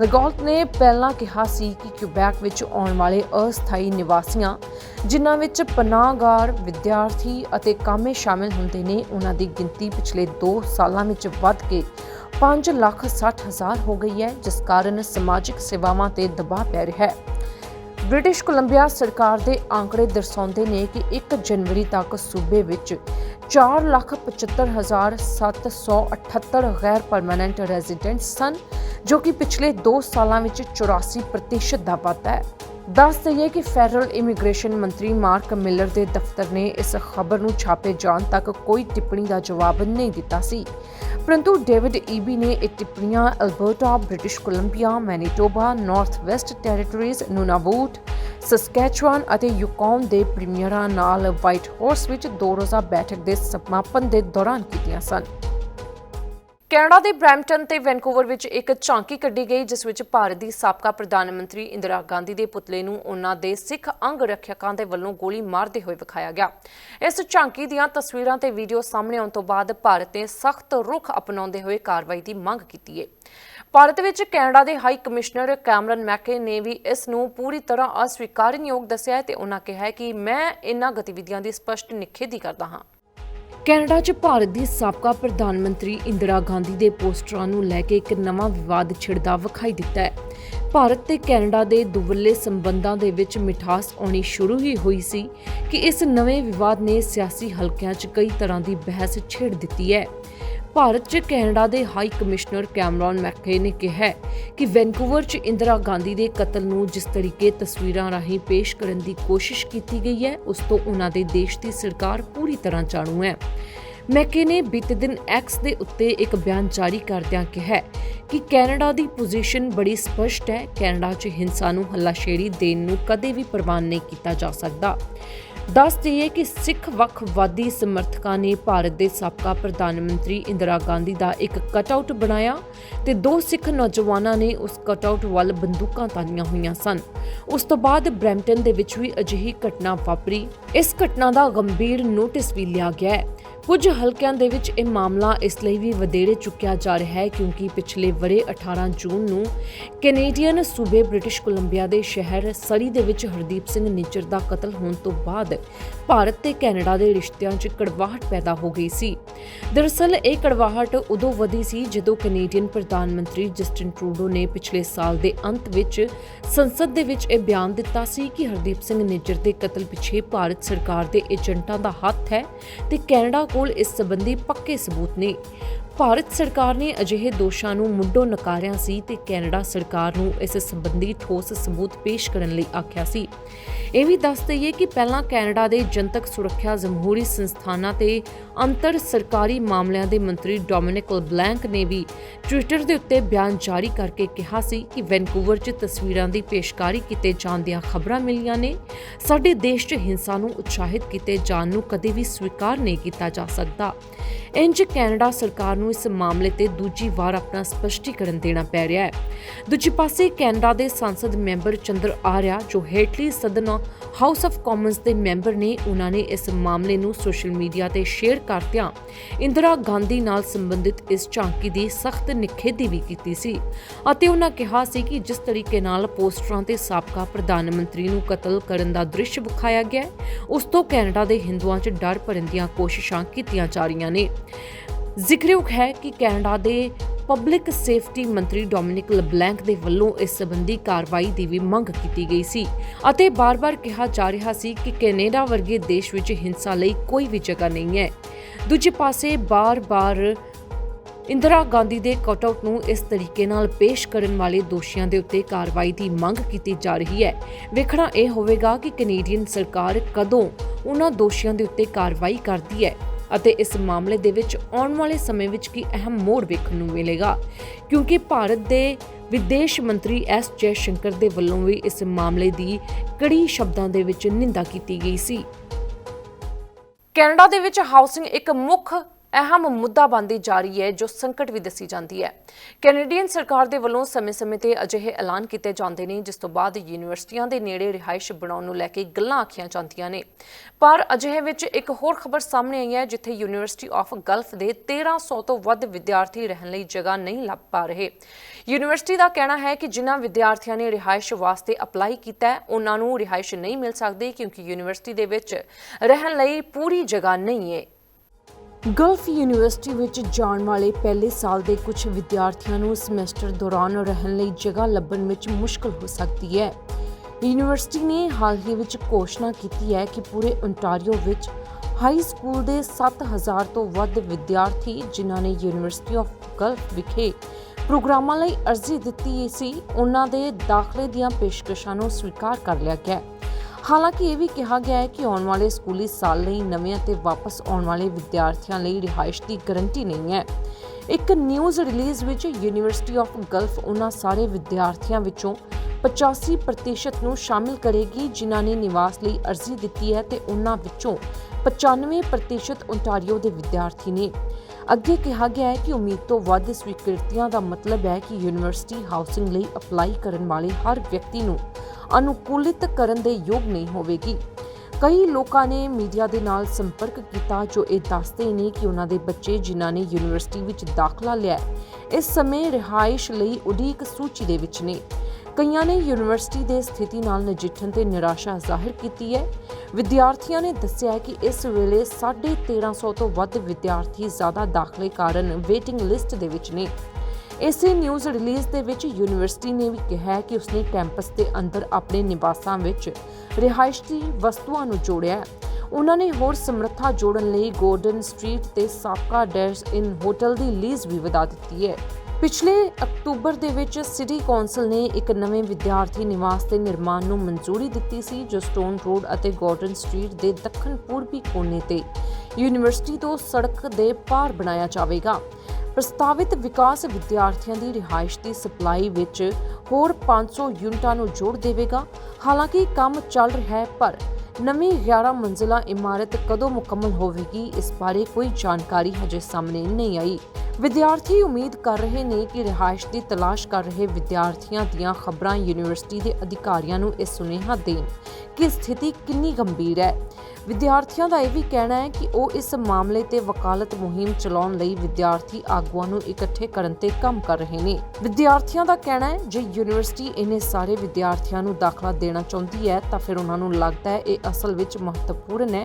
ਲਗੌਲਟ ਨੇ ਪਹਿਲਾਂ ਕਿਹਾ ਸੀ ਕਿ ਕਿਊਬੈਕ ਵਿੱਚ ਆਉਣ ਵਾਲੇ ਅਸਥਾਈ ਨਿਵਾਸੀਆਂ, ਜਿਨ੍ਹਾਂ ਵਿੱਚ ਪਨਾਹਗਾਰ ਵਿਦਿਆਰਥੀ ਅਤੇ ਕਾਮੇ ਸ਼ਾਮਿਲ ਹੁੰਦੇ ਨੇ, ਉਹਨਾਂ ਦੀ ਗਿਣਤੀ ਪਿਛਲੇ 2 ਸਾਲਾਂ ਵਿੱਚ ਵੱਧ ਕੇ 5 ਲੱਖ 60 ਹਜ਼ਾਰ ਹੋ ਗਈ ਹੈ, ਜਿਸ ਕਾਰਨ ਸਮਾਜਿਕ ਸੇਵਾਵਾਂ ਤੇ ਦਬਾਅ ਪੈ ਰਿਹਾ ਹੈ। ਬ੍ਰਿਟਿਸ਼ ਕੋਲੰਬੀਆ ਸਰਕਾਰ ਦੇ ਆંકੜੇ ਦਰਸਾਉਂਦੇ ਨੇ ਕਿ 1 ਜਨਵਰੀ ਤੱਕ ਸੂਬੇ ਵਿੱਚ 475778 ਗੈਰ ਪਰਮਾਨੈਂਟ ਰੈਜ਼ੀਡੈਂਟਸ ਸਨ ਜੋ ਕਿ ਪਿਛਲੇ 2 ਸਾਲਾਂ ਵਿੱਚ 84% ਦਾ ਵਾਧਾ ਹੈ। ਦੱਸ ਦਈਏ ਕਿ ਫੈਡਰਲ ਇਮੀਗ੍ਰੇਸ਼ਨ ਮੰਤਰੀ ਮਾਰਕ ਮਿਲਰ ਦੇ ਦਫ਼ਤਰ ਨੇ ਇਸ ਖਬਰ ਨੂੰ ਛਾਪੇ ਜਾਣ ਤੱਕ ਕੋਈ ਟਿੱਪਣੀ ਦਾ ਜਵਾਬ ਨਹੀਂ ਦਿੱਤਾ ਸੀ। ਪਰੰਤੂ ਡੇਵਿਡ ਈਬੀ ਨੇ ਇਹ ਟਿੱਪਣੀਆਂ Alberta, British Columbia, Manitoba, Northwest Territories, Nunavut, Saskatchewan ਅਤੇ ਯੂਕੌਨ ਦੇ ਪ੍ਰੀਮੀਅਰਾਂ ਨਾਲ ਵਾਈਟ ਹਾਊਸ ਵਿੱਚ ਦੋ ਰੋਜ਼ਾ ਬੈਠਕ ਦੇ ਸਮਾਪਨ ਦੇ ਦੌਰਾਨ ਕੀਤੀਆਂ ਸਨ। ਕੈਨੇਡਾ ਦੇ ਬ੍ਰੈਂਪਟਨ ਤੇ ਵੈਨਕੂਵਰ ਵਿੱਚ ਇੱਕ ਝਾਂਕੀ ਕੱਢੀ ਗਈ, ਜਿਸ ਵਿੱਚ ਭਾਰਤ ਦੀ ਸਾਬਕਾ ਪ੍ਰਧਾਨ ਮੰਤਰੀ ਇੰਦਰਾ ਗਾਂਧੀ ਦੇ ਪੁਤਲੇ ਨੂੰ ਉਹਨਾਂ ਦੇ ਸਿੱਖ ਅੰਗ ਰੱਖਿਅਕਾਂ ਦੇ ਵੱਲੋਂ ਗੋਲੀ ਮਾਰਦੇ ਹੋਏ ਵਿਖਾਇਆ ਗਿਆ। ਇਸ ਝਾਂਕੀ ਦੀਆਂ ਤਸਵੀਰਾਂ ਤੇ ਵੀਡੀਓ ਸਾਹਮਣੇ ਆਉਣ ਤੋਂ ਬਾਅਦ ਭਾਰਤ ਨੇ ਸਖਤ ਰੁਖ ਅਪਣਾਉਂਦੇ ਹੋਏ ਕਾਰਵਾਈ ਦੀ ਮੰਗ ਕੀਤੀ ਹੈ ਭਾਰਤ ਵਿੱਚ ਕੈਨੇਡਾ ਦੇ ਹਾਈ ਕਮਿਸ਼ਨਰ ਕੈਮਰਨ ਮੈਕੇ ਨੇ ਵੀ ਇਸ ਨੂੰ ਪੂਰੀ ਤਰ੍ਹਾਂ ਅਸਵੀਕਾਰਨਯੋਗ ਦੱਸਿਆ ਹੈ ਤੇ ਉਹਨਾਂ ਕਿਹਾ ਹੈ ਕਿ ਮੈਂ ਇਹਨਾਂ ਗਤੀਵਿਧੀਆਂ ਦੀ ਸਪਸ਼ਟ ਨਿਖੇਧੀ ਕਰਦਾ ਹਾਂ। ਕੈਨੇਡਾ 'ਚ ਭਾਰਤ ਦੀ ਸਾਬਕਾ ਪ੍ਰਧਾਨ ਮੰਤਰੀ ਇੰਦਰਾ ਗਾਂਧੀ ਦੇ ਪੋਸਟਰਾਂ ਨੂੰ ਲੈ ਕੇ ਇੱਕ ਨਵਾਂ ਵਿਵਾਦ ਛਿੜਦਾ ਵਿਖਾਈ ਦਿੱਤਾ ਹੈ। ਭਾਰਤ ਤੇ ਕੈਨੇਡਾ ਦੇ ਦੁਵੱਲੇ ਸੰਬੰਧਾਂ ਦੇ ਵਿੱਚ ਮਿਠਾਸ ਆਉਣੀ ਸ਼ੁਰੂ ਹੀ ਹੋਈ ਸੀ ਕਿ ਇਸ ਨਵੇਂ ਵਿਵਾਦ ਨੇ ਸਿਆਸੀ ਹਲਕਿਆਂ 'ਚ ਕਈ ਤਰ੍ਹਾਂ ਦੀ ਬਹਿਸ ਛੇੜ ਦਿੱਤੀ ਹੈ। ਭਾਰਤ 'ਚ ਕੈਨੇਡਾ ਦੇ ਹਾਈ ਕਮਿਸ਼ਨਰ ਕੈਮਰੌਨ ਮੈਕੇ ਨੇ ਕਿਹਾ ਕਿ ਵੈਨਕੂਵਰ 'ਚ ਇੰਦਰਾ ਗਾਂਧੀ ਦੇ ਕਤਲ ਨੂੰ ਜਿਸ ਤਰੀਕੇ ਤਸਵੀਰਾਂ ਰਾਹੀਂ ਪੇਸ਼ ਕਰਨ ਦੀ ਕੋਸ਼ਿਸ਼ ਕੀਤੀ ਗਈ ਹੈ, ਉਸ ਤੋਂ ਉਹਨਾਂ ਦੇ ਦੇਸ਼ ਦੀ ਸਰਕਾਰ ਪੂਰੀ ਤਰ੍ਹਾਂ ਜਾਣੂ ਹੈ। ਮੈਕੇ ਨੇ ਬੀਤੇ ਦਿਨ ਐਕਸ ਦੇ ਉੱਤੇ ਇੱਕ ਬਿਆਨ ਜਾਰੀ ਕਰਦਿਆਂ ਕਿਹਾ ਕਿ ਕੈਨੇਡਾ ਦੀ ਪੋਜੀਸ਼ਨ ਬੜੀ ਸਪਸ਼ਟ ਹੈ, ਕੈਨੇਡਾ 'ਚ ਹਿੰਸਾ ਨੂੰ ਹੱਲਾਸ਼ੇਰੀ ਦੇਣ ਨੂੰ ਕਦੇ ਵੀ ਪ੍ਰਵਾਨ ਨਹੀਂ ਕੀਤਾ ਜਾ ਸਕਦਾ। ਦੱਸ ਦਈਏ ਕਿ ਸਿੱਖ ਵੱਖਵਾਦੀ ਸਮਰਥਕਾਂ ਨੇ ਭਾਰਤ ਦੇ ਸਾਬਕਾ ਪ੍ਰਧਾਨ ਮੰਤਰੀ ਇੰਦਰਾ ਗਾਂਧੀ ਦਾ ਇੱਕ ਕਟਆਊਟ ਬਣਾਇਆ ਤੇ ਦੋ ਸਿੱਖ ਨੌਜਵਾਨਾਂ ਨੇ ਉਸ ਕਟਆਊਟ ਵੱਲ ਬੰਦੂਕਾਂ ਤਾਨੀਆਂ ਹੋਈਆਂ ਸਨ। ਉਸ ਤੋਂ ਬਾਅਦ ਬਰੈਂਪਟਨ ਦੇ ਵਿੱਚ ਵੀ ਅਜਿਹੀ ਘਟਨਾ ਵਾਪਰੀ। ਇਸ ਘਟਨਾ ਦਾ ਗੰਭੀਰ ਨੋਟਿਸ ਵੀ ਲਿਆ ਗਿਆ ਹੈ। ਕੁਝ ਹਲਕਿਆਂ ਦੇ ਵਿੱਚ ਇਹ ਮਾਮਲਾ ਇਸ ਲਈ ਵੀ ਵਧੇਰੇ ਚੁੱਕਿਆ ਜਾ ਰਿਹਾ ਹੈ ਕਿਉਂਕਿ ਪਿਛਲੇ ਵਰੇ 18 ਜੂਨ ਨੂੰ ਕੈਨੇਡੀਅਨ ਸੂਬੇ ਬ੍ਰਿਟਿਸ਼ ਕੋਲੰਬੀਆ ਦੇ ਸ਼ਹਿਰ ਸਰੀ ਦੇ ਵਿੱਚ ਹਰਦੀਪ ਸਿੰਘ ਨਿੱਜਰ ਦਾ ਕਤਲ ਹੋਣ ਤੋਂ ਬਾਅਦ ਭਾਰਤ ਤੇ ਕੈਨੇਡਾ ਦੇ ਰਿਸ਼ਤਿਆਂ 'ਚ ਕੜਵਾਹਟ ਪੈਦਾ ਹੋ ਗਈ ਸੀ। ਦਰਅਸਲ, ਇਹ ਕੜਵਾਹਟ ਉਦੋਂ ਵਧੀ ਸੀ ਜਦੋਂ ਕੈਨੇਡੀਅਨ ਪ੍ਰਧਾਨ ਮੰਤਰੀ ਜਸਟਿਨ ਟਰੂਡੋ ਨੇ ਪਿਛਲੇ ਸਾਲ ਦੇ ਅੰਤ ਵਿੱਚ ਸੰਸਦ ਦੇ ਵਿੱਚ ਇਹ ਬਿਆਨ ਦਿੱਤਾ ਸੀ ਕਿ ਹਰਦੀਪ ਸਿੰਘ ਨਿੱਜਰ ਦੇ ਕਤਲ ਪਿੱਛੇ ਭਾਰਤ ਸਰਕਾਰ ਦੇ ਏਜੰਟਾਂ ਦਾ ਹੱਥ ਹੈ ਤੇ ਕੈਨੇਡਾ ਕੋਲ ਇਸ ਸੰਬੰਧੀ ਪੱਕੇ ਸਬੂਤ ਨੇ। ਭਾਰਤ ਸਰਕਾਰ ਨੇ ਅਜਿਹੇ ਦੋਸ਼ਾਂ ਨੂੰ ਮੁੱਢੋਂ ਨਕਾਰਿਆ ਸੀ ਤੇ ਕੈਨੇਡਾ ਸਰਕਾਰ ਨੂੰ ਇਸ ਸੰਬੰਧੀ ਠੋਸ ਸਬੂਤ ਪੇਸ਼ ਕਰਨ ਲਈ ਆਖਿਆ ਸੀ। ਇਹ ਵੀ ਦੱਸ ਦਈਏ ਕਿ ਪਹਿਲਾਂ ਕੈਨੇਡਾ ਦੇ ਜਨਤਕ ਸੁਰੱਖਿਆ ਜਮਹੂਰੀ ਸੰਸਥਾਨਾਂ ਤੇ ਅੰਤਰ ਸਰਕਾਰੀ ਮਾਮਲਿਆਂ ਦੇ ਮੰਤਰੀ ਡੋਮਿਨਿਕ ਬਲੈਂਕ ਨੇ ਵੀ ਟਵਿੱਟਰ ਦੇ ਉੱਤੇ ਬਿਆਨ ਜਾਰੀ ਕਰਕੇ ਕਿਹਾ ਸੀ ਕਿ ਵੈਨਕੂਵਰ 'ਚ ਤਸਵੀਰਾਂ ਦੀ ਪੇਸ਼ਕਾਰੀ ਕੀਤੇ ਜਾਣ ਦੀਆਂ ਖਬਰਾਂ ਮਿਲੀਆਂ ਨੇ। ਸਾਡੇ ਦੇਸ਼ 'ਚ ਹਿੰਸਾ ਨੂੰ ਉਤਸ਼ਾਹਿਤ ਕੀਤੇ ਜਾਣ ਨੂੰ ਕਦੇ ਵੀ ਸਵੀਕਾਰ ਨਹੀਂ ਕੀਤਾ ਜਾ ਸਕਦਾ। ਇੰਜ ਕੈਨੇਡਾ ਸਰਕਾਰ ਨੂੰ ਇਸ ਮਾਮਲੇ ਤੇ ਦੂਜੀ ਵਾਰ ਆਪਣਾ ਸਪਸ਼ਟੀਕਰਨ ਦੇਣਾ ਪੈ ਰਿਹਾ ਹੈ। ਦੂਜੇ ਪਾਸੇ ਕੈਨੇਡਾ ਦੇ ਸੰਸਦ ਮੈਂਬਰ ਚੰਦਰ ਆਰਿਆ, ਜੋ ਹੇਟਲੀ ਸਦਨ ਹਾਊਸ ਆਫ ਕਾਮਨਸ ਦੇ ਮੈਂਬਰ ਨੇ ਉਹਨਾਂ ਨੇ ਇਸ ਮਾਮਲੇ ਨੂੰ ਸੋਸ਼ਲ ਮੀਡੀਆ ਤੇ ਸ਼ੇਅਰ ਕਰਦਿਆਂ ਇੰਦਰਾ ਗਾਂਧੀ ਨਾਲ ਸੰਬੰਧਿਤ ਇਸ ਝਾਂਕੀ ਦੀ ਸਖਤ ਨਿਖੇਧੀ ਵੀ ਕੀਤੀ ਸੀ ਅਤੇ ਉਹਨਾਂ ਕਿਹਾ ਸੀ ਕਿ ਜਿਸ ਤਰੀਕੇ ਨਾਲ ਪੋਸਟਰਾਂ ਤੇ ਸਾਬਕਾ ਪ੍ਰਧਾਨ ਮੰਤਰੀ ਨੂੰ ਕਤਲ ਕਰਨ ਦਾ ਦ੍ਰਿਸ਼ ਵਿਖਾਇਆ ਗਿਆ ਉਸ ਤੋਂ ਕੈਨੇਡਾ ਦੇ ਹਿੰਦੂਆਂ 'ਚ ਡਰ ਭਰਨ ਦੀਆਂ ਕੋਸ਼ਿਸ਼ਾਂ ਕੀਤੀਆਂ ਜਾ ਰਹੀਆਂ ਨੇ। ਜ਼ਿਕਰਯੋਗ ਹੈ ਕਿ ਕੈਨੇਡਾ ਦੇ ਪਬਲਿਕ ਸੇਫਟੀ ਮੰਤਰੀ ਡੋਮਿਨਿਕ ਲਬਲੈਂਕ ਦੇ ਵੱਲੋਂ ਇਸ ਸੰਬੰਧੀ ਕਾਰਵਾਈ ਦੀ ਵੀ ਮੰਗ ਕੀਤੀ ਗਈ ਸੀ ਅਤੇ ਬਾਰ-ਬਾਰ ਕਿਹਾ ਜਾ ਰਿਹਾ ਸੀ ਕਿ ਕੈਨੇਡਾ ਵਰਗੇ ਦੇਸ਼ ਵਿੱਚ ਹਿੰਸਾ ਲਈ ਕੋਈ ਵੀ ਜਗ੍ਹਾ ਨਹੀਂ ਹੈ। ਦੂਜੇ ਪਾਸੇ ਬਾਰ-ਬਾਰ ਇੰਦਰਾ ਗਾਂਧੀ ਦੇ ਕਟਆਊਟ ਨੂੰ ਇਸ ਤਰੀਕੇ ਨਾਲ ਪੇਸ਼ ਕਰਨ ਵਾਲੇ ਦੋਸ਼ੀਆਂ ਦੇ ਉੱਤੇ ਕਾਰਵਾਈ ਦੀ ਮੰਗ ਕੀਤੀ ਜਾ ਰਹੀ ਹੈ। ਵੇਖਣਾ ਇਹ ਹੋਵੇਗਾ ਕਿ ਕੈਨੇਡੀਅਨ ਸਰਕਾਰ ਕਦੋਂ ਉਹਨਾਂ ਦੋਸ਼ੀਆਂ ਦੇ ਉੱਤੇ ਕਾਰਵਾਈ ਕਰਦੀ ਹੈ। ਅਤੇ ਇਸ ਮਾਮਲੇ ਦੇ ਵਿੱਚ ਆਉਣ ਵਾਲੇ ਸਮੇਂ ਵਿੱਚ ਕੀ ਅਹਿਮ ਮੋੜ ਵੇਖਣ ਨੂੰ ਮਿਲੇਗਾ? ਕਿਉਂਕਿ ਭਾਰਤ ਦੇ ਵਿਦੇਸ਼ ਮੰਤਰੀ ਐਸ ਜੈ ਸ਼ੰਕਰ ਦੇ ਵੱਲੋਂ ਵੀ ਇਸ ਮਾਮਲੇ ਦੀ ਕੜੀ ਸ਼ਬਦਾਂ ਦੇ ਵਿੱਚ ਨਿੰਦਾ ਕੀਤੀ ਗਈ ਸੀ। ਕੈਨੇਡਾ ਦੇ ਵਿੱਚ ਹਾਊਸਿੰਗ ਇੱਕ ਮੁੱਖ ਅਹਿਮ ਮੁੱਦਾ ਬਣਦੀ ਜਾ ਰਹੀ ਹੈ, ਜੋ ਸੰਕਟ ਵੀ ਦੱਸੀ ਜਾਂਦੀ ਹੈ। ਕੈਨੇਡੀਅਨ ਸਰਕਾਰ ਦੇ ਵੱਲੋਂ ਸਮੇਂ-ਸਮੇਂ ਤੇ ਅਜਿਹੇ ਐਲਾਨ ਕੀਤੇ ਜਾਂਦੇ ਨੇ, ਜਿਸ ਤੋਂ ਬਾਅਦ ਯੂਨੀਵਰਸਿਟੀਆਂ ਦੇ ਨੇੜੇ ਰਿਹਾਇਸ਼ ਬਣਾਉਣ ਨੂੰ ਲੈ ਕੇ ਗੱਲਾਂ ਆਖੀਆਂ ਜਾਂਦੀਆਂ ਨੇ। ਪਰ ਅਜਿਹੇ ਵਿੱਚ ਇੱਕ ਹੋਰ ਖਬਰ ਸਾਹਮਣੇ ਆਈ ਹੈ, ਜਿੱਥੇ ਯੂਨੀਵਰਸਿਟੀ ਆਫ ਗਲਫ ਦੇ 1300 ਤੋਂ ਵੱਧ ਵਿਦਿਆਰਥੀ ਰਹਿਣ ਲਈ ਜਗ੍ਹਾ ਨਹੀਂ ਲੱਭ ਪਾ ਰਹੇ। ਯੂਨੀਵਰਸਿਟੀ ਦਾ ਕਹਿਣਾ ਹੈ ਕਿ ਜਿਨ੍ਹਾਂ ਵਿਦਿਆਰਥੀਆਂ ਨੇ ਰਿਹਾਇਸ਼ ਵਾਸਤੇ ਅਪਲਾਈ ਕੀਤਾ ਹੈ, ਉਹਨਾਂ ਨੂੰ ਰਿਹਾਇਸ਼ ਨਹੀਂ ਮਿਲ ਸਕਦੀ, ਕਿਉਂਕਿ ਯੂਨੀਵਰਸਿਟੀ ਦੇ ਵਿੱਚ ਰਹਿਣ ਲਈ ਪੂਰੀ ਜਗ੍ਹਾ ਨਹੀਂ ਹੈ। ਗਲਫ ਯੂਨੀਵਰਸਿਟੀ ਵਿੱਚ ਜਾਣ ਵਾਲੇ ਪਹਿਲੇ ਸਾਲ ਦੇ ਕੁਝ ਵਿਦਿਆਰਥੀਆਂ ਨੂੰ ਸਮੈਸਟਰ ਦੌਰਾਨ ਰਹਿਣ ਲਈ ਜਗ੍ਹਾ ਲੱਭਣ ਵਿੱਚ ਮੁਸ਼ਕਲ ਹੋ ਸਕਦੀ ਹੈ। ਯੂਨੀਵਰਸਿਟੀ ਨੇ ਹਾਲ ਹੀ ਵਿੱਚ ਘੋਸ਼ਣਾ ਕੀਤੀ ਹੈ ਕਿ ਪੂਰੇ ਓਨਟਾਰੀਓ ਵਿੱਚ ਹਾਈ ਸਕੂਲ ਦੇ 7000 ਤੋਂ ਵੱਧ ਵਿਦਿਆਰਥੀ ਜਿਨ੍ਹਾਂ ਨੇ ਯੂਨੀਵਰਸਿਟੀ ਆਫ ਗਲਫ ਵਿਖੇ ਪ੍ਰੋਗਰਾਮਾਂ ਲਈ ਅਰਜ਼ੀ ਦਿੱਤੀ ਸੀ, ਉਹਨਾਂ ਦੇ ਦਾਖਲੇ ਦੀਆਂ ਪੇਸ਼ਕਸ਼ਾਂ ਨੂੰ ਸਵੀਕਾਰ ਕਰ ਲਿਆ ਗਿਆ ਹੈ। ਹਾਲਾਂਕਿ ਇਹ ਵੀ ਕਿਹਾ ਗਿਆ ਹੈ ਕਿ ਆਉਣ ਵਾਲੇ ਸਕੂਲੀ ਸਾਲ ਲਈ ਨਵੇਂ ਅਤੇ ਵਾਪਸ ਆਉਣ ਵਾਲੇ ਵਿਦਿਆਰਥੀਆਂ ਲਈ ਰਿਹਾਇਸ਼ ਦੀ ਗਾਰੰਟੀ ਨਹੀਂ ਹੈ। ਇੱਕ ਨਿਊਜ਼ ਰਿਲੀਜ਼ ਵਿੱਚ ਯੂਨੀਵਰਸਿਟੀ ਆਫ ਗਲਫ ਉਹਨਾਂ ਸਾਰੇ ਵਿਦਿਆਰਥੀਆਂ ਵਿੱਚੋਂ 85% ਨੂੰ ਸ਼ਾਮਿਲ ਕਰੇਗੀ, ਜਿਨ੍ਹਾਂ ਨੇ ਨਿਵਾਸ ਲਈ ਅਰਜ਼ੀ ਦਿੱਤੀ ਹੈ ਤੇ ਉਹਨਾਂ ਵਿੱਚੋਂ 95% ਓਨਟਾਰੀਓ ਦੇ ਵਿਦਿਆਰਥੀ ਨੇ। ਅੱਗੇ ਕਿਹਾ ਗਿਆ ਹੈ ਕਿ ਉਮੀਦ ਤੋਂ ਵੱਧ ਸਵੀਕ੍ਰਿਤੀਆਂ ਦਾ ਮਤਲਬ ਹੈ ਕਿ ਯੂਨੀਵਰਸਿਟੀ ਹਾਊਸਿੰਗ ਲਈ ਅਪਲਾਈ ਕਰਨ ਵਾਲੇ ਹਰ ਵਿਅਕਤੀ ਨੂੰ ਅਨੁਕੂਲਿਤ ਕਰਨ ਦੇ ਯੋਗ ਨਹੀਂ ਹੋਵੇਗੀ। ਕਈ ਲੋਕਾਂ ਨੇ ਮੀਡੀਆ ਦੇ ਨਾਲ ਸੰਪਰਕ ਕੀਤਾ ਜੋ ਇਹ ਦੱਸਦੇ ਨੇ ਕਿ ਉਹਨਾਂ ਦੇ ਬੱਚੇ ਜਿਨ੍ਹਾਂ ਨੇ ਯੂਨੀਵਰਸਿਟੀ ਵਿੱਚ ਦਾਖਲਾ ਲਿਆ ਇਸ ਸਮੇਂ ਰਿਹਾਇਸ਼ ਲਈ ਉਡੀਕ ਸੂਚੀ ਦੇ ਵਿੱਚ ਨੇ। ਕਈਆਂ ਨੇ ਯੂਨੀਵਰਸਿਟੀ ਦੇ ਸਥਿਤੀ ਨਾਲ ਨਜਿੱਠਣ ਤੇ ਨਿਰਾਸ਼ਾ ਜ਼ਾਹਿਰ ਕੀਤੀ ਹੈ। ਵਿਦਿਆਰਥੀਆਂ ਨੇ ਦੱਸਿਆ ਕਿ ਇਸ ਵੇਲੇ 1350 ਤੋਂ ਵੱਧ ਵਿਦਿਆਰਥੀ ਜ਼ਿਆਦਾ ਦਾਖਲੇ ਕਾਰਨ ਵੇਟਿੰਗ ਲਿਸਟ ਦੇ ਵਿੱਚ ਨੇ। ਇਸੇ ਨਿਊਜ਼ ਰਿਲੀਜ਼ ਦੇ ਵਿੱਚ ਯੂਨੀਵਰਸਿਟੀ ਨੇ ਵੀ ਕਿਹਾ ਕਿ ਉਸਨੇ ਕੈਂਪਸ ਦੇ ਅੰਦਰ ਆਪਣੇ ਨਿਵਾਸਾਂ ਵਿੱਚ ਰਿਹਾਇਸ਼ੀ ਵਸਤੂਆਂ ਨੂੰ ਜੋੜਿਆ ਹੈ। ਉਹਨਾਂ ਨੇ ਹੋਰ ਸਮਰੱਥਾ ਜੋੜਨ ਲਈ ਗੋਲਡਨ ਸਟਰੀਟ ਤੇ ਸਾਬਕਾ ਡੈਸ਼ ਇਨ ਹੋਟਲ ਦੀ ਲੀਜ਼ ਵੀ ਵਧਾ ਦਿੱਤੀ ਹੈ। ਪਿਛਲੇ ਅਕਤੂਬਰ ਦੇ ਵਿੱਚ ਸਿਟੀ ਕੌਂਸਲ ਨੇ ਇੱਕ ਨਵੇਂ ਵਿਦਿਆਰਥੀ ਨਿਵਾਸ ਦੇ ਨਿਰਮਾਣ ਨੂੰ ਮਨਜ਼ੂਰੀ ਦਿੱਤੀ ਸੀ, ਜੋ ਸਟੋਨ ਰੋਡ ਅਤੇ ਗਾਰਡਨ ਸਟਰੀਟ ਦੇ ਦੱਖਣ ਪੂਰਬੀ ਕੋਨੇ ਤੇ ਯੂਨੀਵਰਸਿਟੀ ਤੋਂ ਸੜਕ ਦੇ ਪਾਰ ਬਣਾਇਆ ਜਾਵੇਗਾ। ਪ੍ਰਸਤਾਵਿਤ ਵਿਕਾਸ ਵਿਦਿਆਰਥੀਆਂ ਦੀ ਰਿਹਾਇਸ਼ ਦੀ ਸਪਲਾਈ ਵਿੱਚ ਹੋਰ 500 ਯੂਨਿਟਾਂ ਨੂੰ ਜੋੜ ਦੇਵੇਗਾ। ਹਾਲਾਂਕਿ ਕੰਮ ਚੱਲ ਰਿਹਾ ਹੈ, ਪਰ ਨਵੀਂ 11 ਮੰਜ਼ਿਲਾ ਇਮਾਰਤ ਕਦੋਂ ਮੁਕੰਮਲ ਹੋਵੇਗੀ, ਇਸ ਬਾਰੇ ਕੋਈ ਜਾਣਕਾਰੀ ਹਜੇ ਸਾਹਮਣੇ ਨਹੀਂ ਆਈ। ਵਿਦਿਆਰਥੀ ਉਮੀਦ ਕਰ ਰਹੇ ਨੇ ਕਿ ਰਿਹਾਇਸ਼ ਦੀ ਤਲਾਸ਼ ਕਰ ਰਹੇ ਵਿਦਿਆਰਥੀਆਂ ਦੀਆਂ ਖਬਰਾਂ ਯੂਨੀਵਰਸਿਟੀ ਦੇ ਅਧਿਕਾਰੀਆਂ ਨੂੰ ਇਹ ਸੁਨੇਹਾ ਦੇਣ ਕਿ ਸਥਿਤੀ ਕਿੰਨੀ ਗੰਭੀਰ ਹੈ। ਵਿਦਿਆਰਥੀਆਂ ਦਾ ਇਹ ਵੀ ਕਹਿਣਾ ਹੈ ਕਿ ਉਹ ਇਸ ਮਾਮਲੇ ਤੇ ਵਕਾਲਤ ਮੁਹਿੰਮ ਚਲਾਉਣ ਲਈ ਵਿਦਿਆਰਥੀ ਆਗੂਆਂ ਨੂੰ ਇਕੱਠੇ ਕਰਨ ਤੇ ਕੰਮ ਕਰ ਰਹੇ ਨੇ। ਵਿਦਿਆਰਥੀਆਂ ਦਾ ਕਹਿਣਾ ਹੈ, ਜੇ ਯੂਨੀਵਰਸਿਟੀ ਇਹਨੇ ਸਾਰੇ ਵਿਦਿਆਰਥੀਆਂ ਨੂੰ ਦਾਖਲਾ ਦੇਣਾ ਚਾਹੁੰਦੀ ਹੈ, ਤਾਂ ਫਿਰ ਉਹਨਾਂ ਨੂੰ ਲੱਗਦਾ ਹੈ ਇਹ ਅਸਲ ਵਿੱਚ ਮਹੱਤਵਪੂਰਨ ਹੈ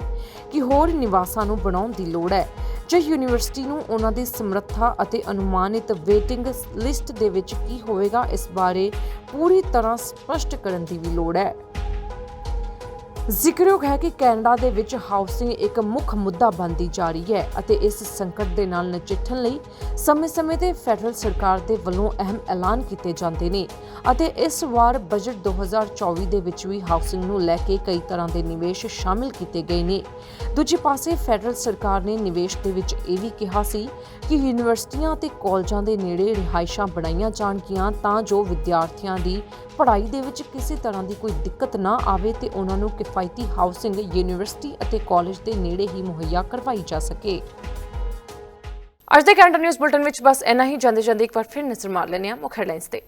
ਕਿ ਹੋਰ ਨਿਵਾਸਾਂ ਨੂੰ ਬਣਾਉਣ ਦੀ ਲੋੜ ਹੈ। ਜੇ ਯੂਨੀਵਰਸਿਟੀ ਨੂੰ ਉਹਨਾਂ ਦੀ ਸਮਰੱਥਾ ਅਤੇ ਅਨੁਮਾਨਿਤ ਵੇਟਿੰਗ ਲਿਸਟ ਦੇ ਵਿੱਚ ਕੀ ਹੋਵੇਗਾ, ਇਸ ਬਾਰੇ ਪੂਰੀ ਤਰ੍ਹਾਂ ਸਪਸ਼ਟ ਕਰਨ ਦੀ ਵੀ ਲੋੜ ਹੈ। ਜ਼ਿਕਰਯੋਗ ਹੈ ਕਿ ਕੈਨੇਡਾ ਦੇ ਵਿੱਚ ਹਾਊਸਿੰਗ ਇੱਕ ਮੁੱਖ ਮੁੱਦਾ ਬਣਦੀ ਜਾ ਰਹੀ ਹੈ ਅਤੇ ਇਸ ਸੰਕਟ ਦੇ ਨਾਲ ਨਜਿੱਠਣ ਲਈ ਸਮੇਂ-ਸਮੇਂ ਤੇ ਫੈਡਰਲ ਸਰਕਾਰ ਦੇ ਵੱਲੋਂ ਅਹਿਮ ਐਲਾਨ ਕੀਤੇ ਜਾਂਦੇ ਨੇ ਅਤੇ ਇਸ ਵਾਰ ਬਜਟ 2024 ਦੇ ਵਿੱਚ ਵੀ ਹਾਊਸਿੰਗ ਨੂੰ ਲੈ ਕੇ ਕਈ ਤਰ੍ਹਾਂ ਦੇ ਨਿਵੇਸ਼ ਸ਼ਾਮਿਲ ਕੀਤੇ ਗਏ ਨੇ। ਦੂਜੇ ਪਾਸੇ ਫੈਡਰਲ ਸਰਕਾਰ ਨੇ ਨਿਵੇਸ਼ ਦੇ ਵਿੱਚ ਇਹ ਵੀ ਕਿਹਾ ਸੀ ਕਿ ਯੂਨੀਵਰਸਿਟੀਆਂ ਅਤੇ ਕਾਲਜਾਂ ਦੇ ਨੇੜੇ ਰਿਹਾਇਸ਼ਾਂ ਬਣਾਈਆਂ ਜਾਣਗੀਆਂ ਤਾਂ ਜੋ ਵਿਦਿਆਰਥੀਆਂ ਦੀ ਪੜ੍ਹਾਈ ਦੇ ਵਿੱਚ ਕਿਸੇ ਤਰ੍ਹਾਂ ਦੀ ਕੋਈ ਦਿੱਕਤ ਨਾ ਆਵੇ ਤੇ ਉਹਨਾਂ ਨੂੰ ਕਿਫਾਇਤੀ ਹਾਊਸਿੰਗ, ਯੂਨੀਵਰਸਿਟੀ ਅਤੇ ਕਾਲਜ ਦੇ ਨੇੜੇ ਹੀ ਮੁਹੱਈਆ ਕਰਵਾਈ ਜਾ ਸਕੇ। ਅੱਜ ਦੇ ਕੈਂਟਰ ਨਿਊਜ਼ ਬੁਲਟਨ ਵਿੱਚ ਬਸ ਇੰਨਾ ਹੀ। ਜਾਂਦੇ ਜਾਂਦੇ ਇੱਕ ਵਾਰ ਫਿਰ ਨਜ਼ਰ ਮਾਰ ਲੈਂਦੇ ਹਾਂ ਮੁੱਖ ਹੈਡਲਾਈਨਸ ਤੇ।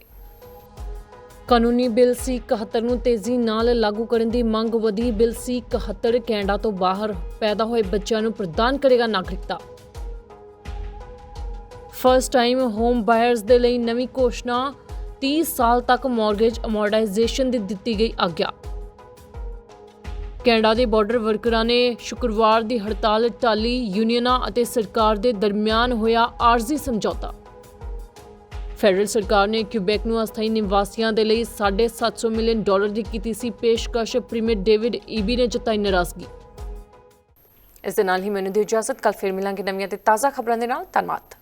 ਕਾਨੂੰਨੀ ਬਿੱਲ ਸੀ 71 ਨੂੰ ਤੇਜ਼ੀ ਨਾਲ ਲਾਗੂ ਕਰਨ ਦੀ ਮੰਗ ਵਧੀ। ਬਿੱਲ ਸੀ 71 ਕੈਨੇਡਾ ਤੋਂ ਬਾਹਰ ਪੈਦਾ ਹੋਏ ਬੱਚਿਆਂ ਨੂੰ ਪ੍ਰਦਾਨ ਕਰੇਗਾ ਨਾਗਰਿਕਤਾ। ਫਰਸਟ ਟਾਈਮ ਹੋਮ ਬਾਇਰਸ ਦੇ ਲਈ ਨਵੀਂ ਘੋਸ਼ਣਾ 30 ਸਾਲ ਤੱਕ ਮਾਰਗੇਜ ਅਮੋਰਟਾਈਜੇਸ਼ਨ ਦੀ ਦਿੱਤੀ ਗਈ ਆਗਿਆ। ਕੈਨੇਡਾ ਦੇ ਬਾਰਡਰ ਵਰਕਰਾਂ ਨੇ ਸ਼ੁੱਕਰਵਾਰ ਦੀ ਹੜਤਾਲ ਟਾਲੀ ਯੂਨੀਅਨਾਂ ਅਤੇ ਸਰਕਾਰ ਦੇ ਦਰਮਿਆਨ ਹੋਇਆ ਆਰਜ਼ੀ ਸਮਝੌਤਾ। ਫੈਡਰਲ ਸਰਕਾਰ ਨੇ ਕਿਊਬੈਕ ਨੂੰ ਅਸਥਾਈ ਨਿਵਾਸੀਆਂ ਦੇ ਲਈ 750 ਮਿਲੀਅਨ ਡਾਲਰ ਦੀ ਕੀਤੀ ਸੀ ਪੇਸ਼ਕਸ਼। ਪ੍ਰੀਮੀਅਰ ਡੇਵਿਡ ਈਬੀ ਨੇ ਜਤਾਈ ਨਾਰਾਜ਼ਗੀ। ਇਸ ਦੇ ਨਾਲ ਹੀ ਮੈਨੂੰ ਦਿਓ ਇਜਾਜ਼ਤ। ਕੱਲ ਫਿਰ ਮਿਲਾਂਗੇ ਨਵੀਆਂ ਤੇ ਤਾਜ਼ਾ ਖਬਰਾਂ ਦੇ ਨਾਲ। ਧੰਨਵਾਦ।